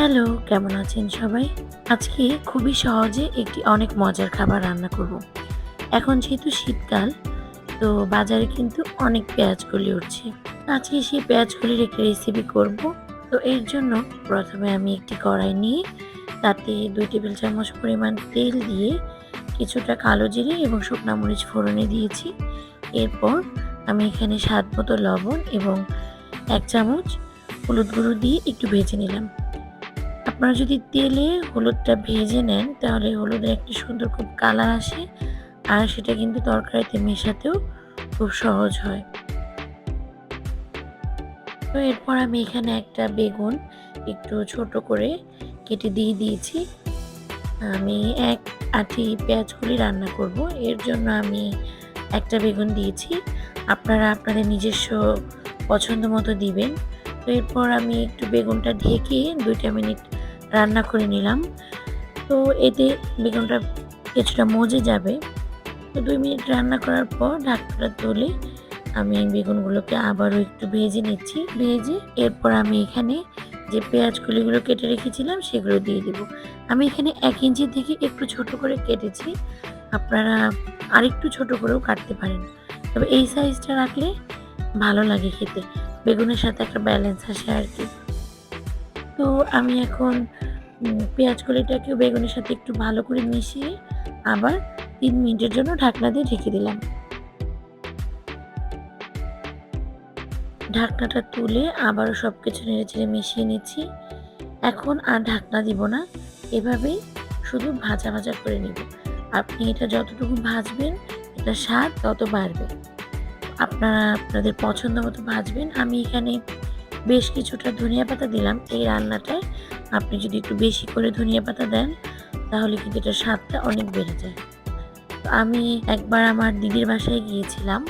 Hello, কেমন আছেন সবাই? আজকে খুবই সহজে একটি অনেক মজার খাবার রান্না করব। এখন যেহেতু শীতকাল, তো বাজারে কিন্তু অনেক পেঁয়াজ কলি উঠছে। আজকে সেই পেঁয়াজ কলির একটি রেসিপি করব। তো এর জন্য প্রথমে আমি একটি কড়াই নিয়ে, তাতে দুই টেবিল চামচ পরিমাণ তেল দিয়ে কিছুটা কালো জিরে এবং শুকনো মরিচ ফোড়নে দিয়েছি। এরপর আমি এখানে স্বাদ মতো লবণ এবং এক চামচ হলুদ গুঁড়ো দিয়ে একটু ভেজে নিলাম। আপনারা যদি তেলে হলুদটা ভেজে নেন, তাহলে হলুদের একটা সুন্দর খুব কালার আসে। আর সেটা কিন্তু তরকারিতে মেশাতেও খুব সহজ হয়। তো এরপর আমি এখানে একটা বেগুন একটু ছোট করে কেটে দিয়ে দিয়েছি। আমি এক আটি পেঁয়াজগুলি রান্না করব। এর জন্য আমি একটা বেগুন দিয়েছি। আপনারা আপনাদের নিজস্ব পছন্দ মতো দিবেন। তো এরপর আমি একটু বেগুনটা ঢেকে দুইটা মিনিট রান্না করে নিলাম। তো এতে বেগুনটা কিছুটা মজে যাবে। তো দুই মিনিট রান্না করার পর ঢাকনাটা তুলে আমি বেগুনগুলোকে আবারও একটু ভেজে নিচ্ছি। ভেজে এরপর আমি এখানে যে পেঁয়াজ কলিগুলো কেটে রেখেছিলাম সেগুলো দিয়ে দেবো। আমি এখানে এক ইঞ্চি থেকে একটু ছোট করে কেটেছি। আপনারা আরেকটু ছোট করেও কাটতে পারেন। তবে এই সাইজটা রাখলে ভালো লাগে খেতে। বেগুনের সাথে একটা ব্যালেন্স আসে আর কি। তো আমি এখন পেঁয়াজ কলিটাকেও বেগুনের সাথে একটু ভালো করে মিশিয়ে আবার তিন মিনিটের জন্য ঢাকনা দিয়ে ঢেকে দিলাম। ঢাকনাটা তুলে আবারও সব কিছু নেড়ে চেড়ে মিশিয়ে নিচ্ছি। এখন আর ঢাকনা দিব না, এভাবেই শুধু ভাজা ভাজা করে নিব। আপনি এটা যতটুকু ভাজবেন, এটা স্বাদ তত বাড়বে। আপনারা, আপনাদের পছন্দ মতো ভাজবেন। আমি এখানে বেশ কিছুটা ধনিয়া পাতা দিলাম। এই রান্নাটায় আপনি যদি একটু বেশি করে ধনিয়া পাতা দেন, তাহলে কিন্তু এটার স্বাদটা অনেক বেড়ে যায়। তো আমি একবার আমার দিদির বাসায় গিয়েছিলাম।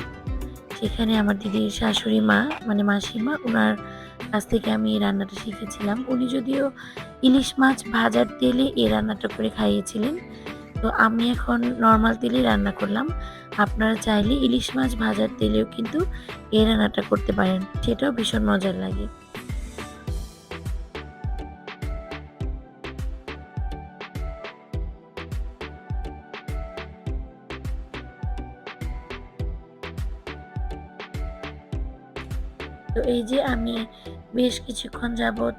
সেখানে আমার দিদির শাশুড়ি মা মানে মাসিমা ওনার কাছ থেকে আমি এই রান্নাটা শিখেছিলাম। উনি যদিও ইলিশ মাছ ভাজার তেলে এই রান্নাটা করে খাইয়েছিলেন, তো আমি এখন নর্মাল তেলেই রান্না করলাম। আপনারা চাইলে ইলিশ মাছ ভাজার তেলেও কিন্তু এই রান্নাটা করতে পারেন। সেটাও ভীষণ মজার লাগে। তো এই যে আমি বেশ কিছুক্ষণ যাবৎ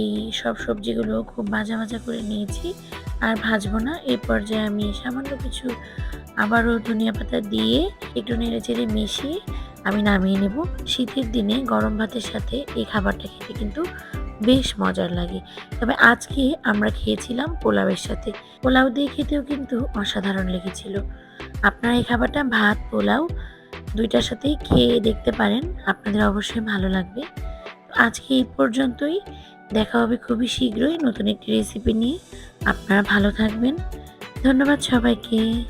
এই সব সবজিগুলো খুব ভাজা ভাজা করে নিয়েছি আর ভাজবো না। এই পর্যায়ে আমি সামান্য কিছু আবারও ধনিয়া পাতা দিয়ে একটু নেড়ে চেড়ে মিশিয়ে আমি নামিয়ে নেব। শীতের দিনে গরম ভাতের সাথে এই খাবারটা খেতে কিন্তু বেশ মজার লাগে। তবে আজকে আমরা খেয়েছিলাম পোলাওয়ের সাথে। পোলাও দিয়ে খেতেও কিন্তু অসাধারণ লেগেছিল। আপনারা এই খাবারটা ভাত, পোলাও দুইটার সাথেই খেয়ে দেখতে পারেন। আপনাদের অবশ্যই ভালো লাগবে। আজকে এই পর্যন্তই। দেখা হবে খুবই শীঘ্রই নতুন একটি রেসিপি নিয়ে। আপনারা ভালো থাকবেন। ধন্যবাদ সবাইকে।